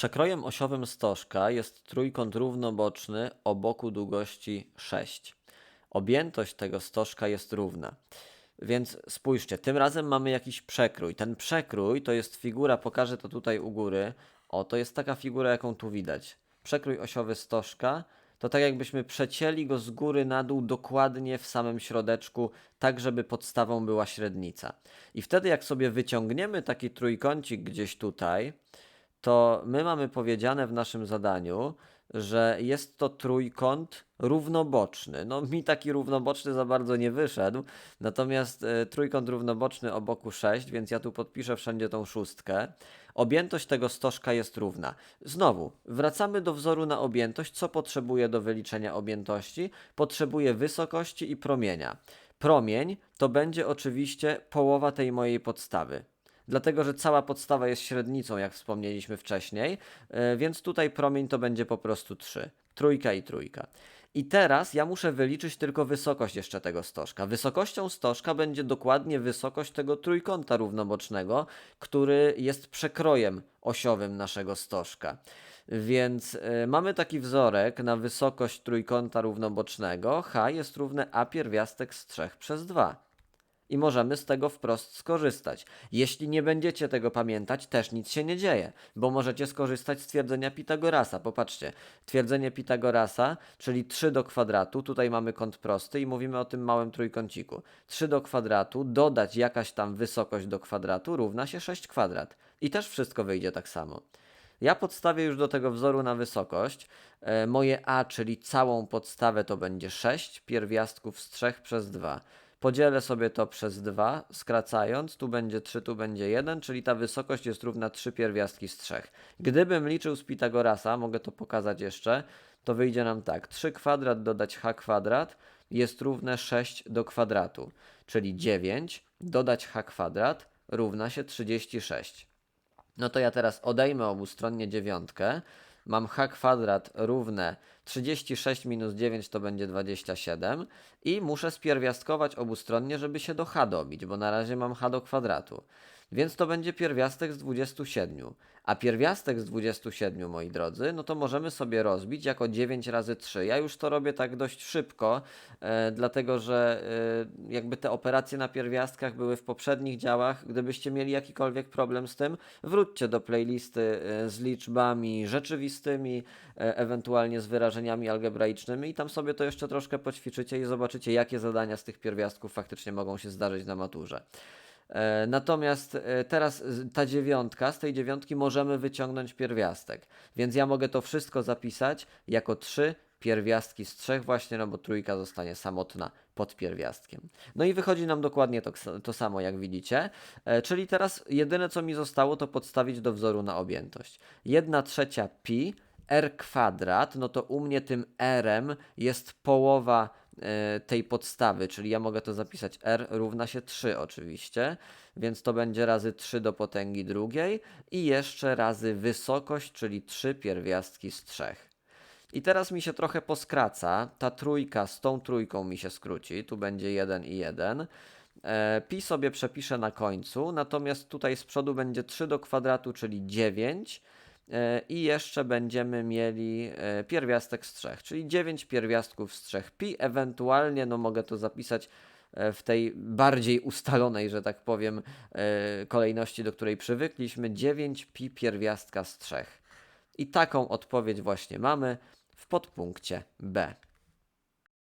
Przekrojem osiowym stożka jest trójkąt równoboczny o boku długości 6. Objętość tego stożka jest równa. Więc spójrzcie, tym razem mamy jakiś przekrój. Ten przekrój to jest figura, pokażę to tutaj u góry. O, to jest taka figura, jaką tu widać. Przekrój osiowy stożka to tak jakbyśmy przecięli go z góry na dół dokładnie w samym środeczku, tak żeby podstawą była średnica. I wtedy jak sobie wyciągniemy taki trójkącik gdzieś tutaj, to my mamy powiedziane w naszym zadaniu, że jest to trójkąt równoboczny. No mi taki równoboczny za bardzo nie wyszedł, natomiast e, trójkąt równoboczny o boku 6, więc ja tu podpiszę wszędzie tą szóstkę. Objętość tego stożka jest równa. Znowu, wracamy do wzoru na objętość. Co potrzebuje do wyliczenia objętości? Potrzebuje wysokości i promienia. Promień to będzie oczywiście połowa tej mojej podstawy dlatego że cała podstawa jest średnicą, jak wspomnieliśmy wcześniej, e, więc tutaj promień to będzie po prostu 3. Trójka i trójka. I teraz ja muszę wyliczyć tylko wysokość jeszcze tego stożka. Wysokością stożka będzie dokładnie wysokość tego trójkąta równobocznego, który jest przekrojem osiowym naszego stożka. Więc y, mamy taki wzorek na wysokość trójkąta równobocznego. H jest równe A pierwiastek z 3 przez 2 i możemy z tego wprost skorzystać. Jeśli nie będziecie tego pamiętać, też nic się nie dzieje, bo możecie skorzystać z twierdzenia Pitagorasa. Popatrzcie, twierdzenie Pitagorasa, czyli 3 do kwadratu, tutaj mamy kąt prosty i mówimy o tym małym trójkąciku. 3 do kwadratu, dodać jakaś tam wysokość do kwadratu równa się 6 kwadrat. I też wszystko wyjdzie tak samo. Ja podstawię już do tego wzoru na wysokość. E, moje a, czyli całą podstawę to będzie 6 pierwiastków z 3 przez 2. Podzielę sobie to przez 2, skracając, tu będzie 3, tu będzie 1, czyli ta wysokość jest równa 3 pierwiastki z 3. Gdybym liczył z Pitagorasa, mogę to pokazać jeszcze, to wyjdzie nam tak, 3 kwadrat dodać h kwadrat jest równe 6 do kwadratu, czyli 9 dodać h kwadrat równa się 36. No to ja teraz odejmę obustronnie dziewiątkę, mam h kwadrat równe 36 minus 9 to będzie 27 i muszę spierwiastkować obustronnie, żeby się do h dobić, bo na razie mam h do kwadratu. Więc to będzie pierwiastek z 27. A pierwiastek z 27, moi drodzy, no to możemy sobie rozbić jako 9 razy 3. Ja już to robię tak dość szybko, e, dlatego że e, jakby te operacje na pierwiastkach były w poprzednich działach. Gdybyście mieli jakikolwiek problem z tym, wróćcie do playlisty e, z liczbami rzeczywistymi, e, ewentualnie z wyrażeniami algebraicznymi i tam sobie to jeszcze troszkę poćwiczycie i zobaczycie, jakie zadania z tych pierwiastków faktycznie mogą się zdarzyć na maturze. E, Natomiast e, teraz z- ta dziewiątka, z tej dziewiątki możemy wyciągnąć pierwiastek. Więc ja mogę to wszystko zapisać jako trzy pierwiastki z trzech właśnie, no bo trójka zostanie samotna pod pierwiastkiem. No i wychodzi nam dokładnie to, to samo, jak widzicie. E, Czyli teraz jedyne, co mi zostało, to podstawić do wzoru na objętość. 1 trzecia pi r kwadrat, no to u mnie tym r-em jest połowa e, tej podstawy, czyli ja mogę to zapisać r równa się 3 oczywiście, więc to będzie razy 3 do potęgi drugiej i jeszcze razy wysokość, czyli 3 pierwiastki z 3. I teraz mi się trochę poskraca, ta trójka z tą trójką mi się skróci, tu będzie 1 i 1. E, pi sobie przepiszę na końcu, natomiast tutaj z przodu będzie 3 do kwadratu, czyli 9 e, i jeszcze będziemy mieli e, pierwiastek z 3, czyli 9 pierwiastków z 3 pi, ewentualnie no mogę to zapisać e, w tej bardziej ustalonej, że tak powiem, e, kolejności, do której przywykliśmy, 9 pi pierwiastka z 3. I taką odpowiedź właśnie mamy w podpunkcie B.